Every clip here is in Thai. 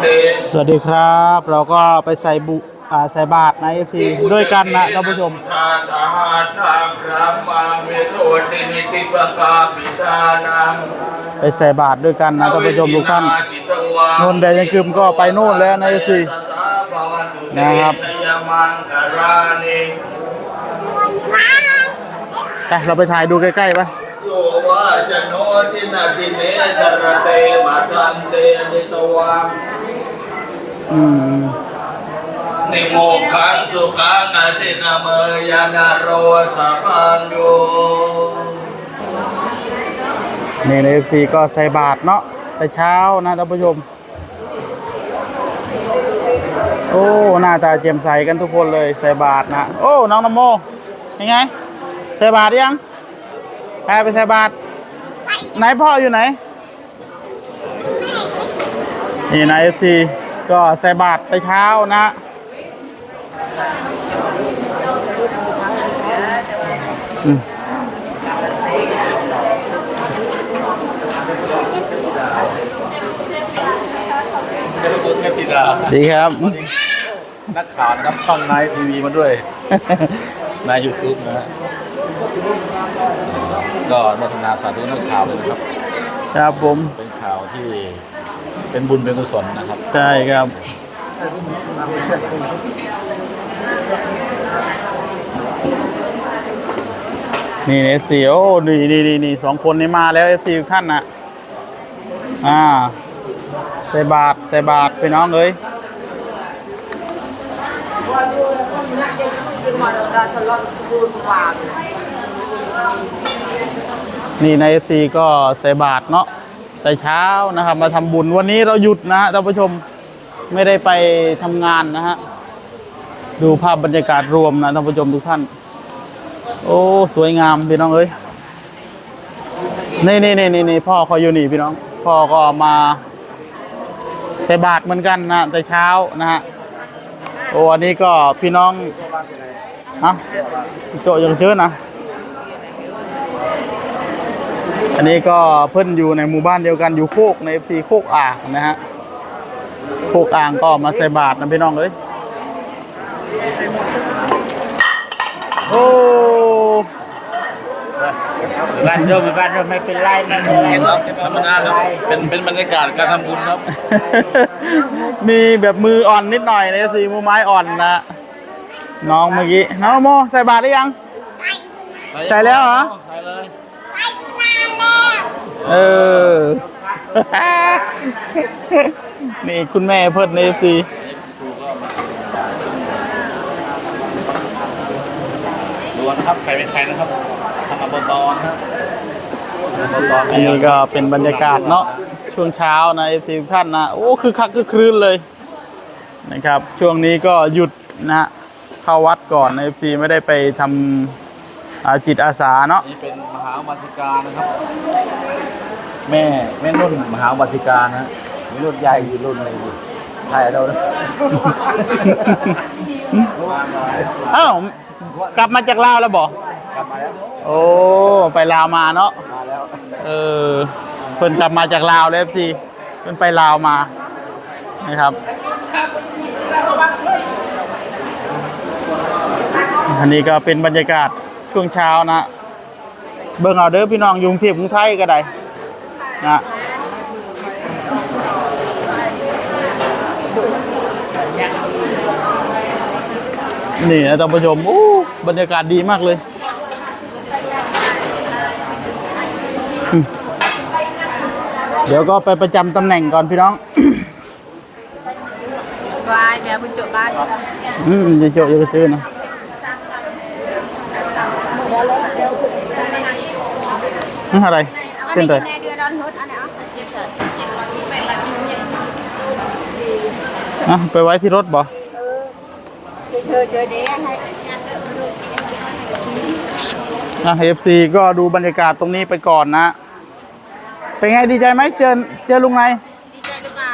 เตสวัสดีครับ เราก็ไปใส่บุอ่าใส่บาตรในเอฟซีด้วยกันนะท่านผู้ชมทาทาทาพระมาเมโทตินิติปกาปิตานังไปใส่บาตรด้วยกันนะท่านผู้ชมทุกท่านนนแดงยังคืมก็ไปโน่นแล้วในเอฟซีนะครับยมังกรานิไปเราไปถ่ายดูใกล้ๆปะโยวาจโนทินาทิเนตระเตมาทันเตนิตวังอืม นิโมขังสุขังอตินามยานาโรสัพันโยนี่ในเอฟซีก็ใส่บาตรเนาะแต่เช้านะท่านผู้ชม โอ้หน้าตาเจียมใสกันทุกคนเลยใส่บาตรนะ โอ้ น้องนโมยังไงใส่บาตรยังไปไปใส่บาตรไหนพ่ออยู่ไหนนี่นะเอฟซี ก็ใส่บาตรไปเช้านะอืมดีครับ นักข่าวนะครับช่องไนท์ทีวีมาด้วยในยูทูบนะฮะก็อนุโมทนาสาธุนักข่าวเลยนะครับ ครับผมเป็นข่าวที่ เป็นบุญเป็นกุศลนะครับ ใช่ครับ นี่เอฟซีโอ้นี่นี่นี่นี่สองคนนี้มาแล้วเอฟซีท่านนะอ่าใส่บาทใส่บาทพี่น้องเอ้ยนี่ในเอฟซีก็ใส่บาทเนาะ แต่เช้านะครับ มาทำบุญวันนี้เราหยุดนะฮะท่านผู้ชมไม่ได้ไปทำงานนะฮะดูภาพบรรยากาศรวมนะท่านผู้ชมทุกท่าน โอ้สวยงามพี่น้องเอ้ยนี่นี่นี่นี่นี่พ่อเขาอยู่นี่พี่น้อง พ่อก็มาใส่บาตรเหมือนกันนะแต่เช้านะฮะโอ้อันนี้ก็พี่น้องฮะโจยังเจอนะ อันนี้ก็เพิ่นอยู่ในหมู่บ้านเดียวกันอยู่โคกในซีโคกอ่างนะฮะโคกอ่างก็มาใส่บาตรนะพี่น้องเอ้ยโอ้บ้านร่มบ้านร่มไม่เป็นไรไม่เป็นไรเห็นครับธรรมดาครับเป็นเป็นบรรยากาศการทำบุญครับ มีแบบมืออ่อนนิดหน่อยในสีมือไม้อ่อนนะน้องเมื่อกี้น้องโมใส่บาตรหรือยัง ใส่แล้วเหรอใส่เลย เออ นี่คุณแม่เพิ่นในสีดูนะครับใครเป็นใครนะครับทางอบตนะครับอบตอันนี้ก็เป็นบรรยากาศเนาะช่วงเช้านะเอฟซีทุกท่านนะโอ้คือคักคือครื้นเลยนะครับ ช่วงนี้ก็หยุดนะฮะเข้าวัดก่อนในเอฟซีไม่ได้ไปทำ อ่าจิตอาสาเนาะนี่เป็นมหาวัติกานะครับ แม่แม่นุ่นมหาวัติกานะมีรุ่นใหญ่อยู่รุ่นอะไรอยู่ถ่ายเรานะอ้าวกลับมาจากลาวแล้วบอกกลับมาแล้วโอ้ไปลาวมาเนาะมาแล้วเออเพิ่นกลับมาจากลาวแล้วสิเพิ่นไปลาวมานะครับอันนี้ก็เป็นบรรยากาศ ช่วงเช้านะ เบิ่งเอาเด้อพี่น้องอยุงเทียบกรุงไทยก็ได้นะนี่นะท่านผู้ชมอู้บรรยากาศดีมากเลย เดี๋ยวก็ไปประจำตำแหน่งก่อนพี่น้องวายแม่บุญจบบ้านอืมจะโจจะไปซื้อนะ อะไรเป็นไรแม่เดือนร้อนฮดอันนี้อะอะไปไว้ที่รถบ่เธอเจอเด้ให้อะเอฟซีก็ดูบรรยากาศตรงนี้ไปก่อนนะ เป็นไงดีใจไหมเจอเจอลุงไง ดีใจหรือเปล่า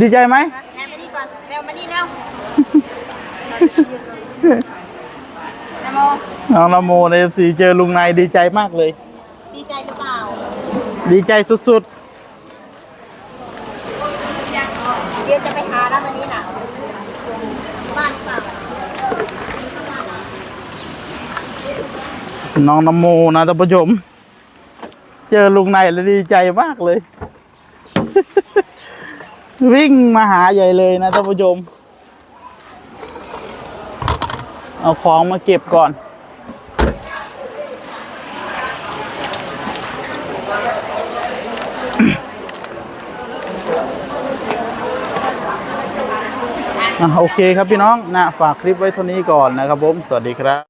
ดีใจไหมแม่มานี่ก่อนเร็วมานี่เร็วแตโม น้องนโมในเอฟซีเจอลุงไนดีใจมากเลย ดีใจหรือเปล่า ดีใจสุดเดี๋ยวจะไปหาแล้ววันนี้น่ะ บ้านเปล่าน้องนโมนะท่านผู้ชม เจอลุงในแล้วดีใจมากเลย วิ่งมาหาใหญ่เลยนะท่านผู้ชม เอาของมาเก็บก่อนอะโอเคครับพี่น้องนะฝากคลิปไว้เท่านี้ก่อนนะครับผม สวัสดีครับ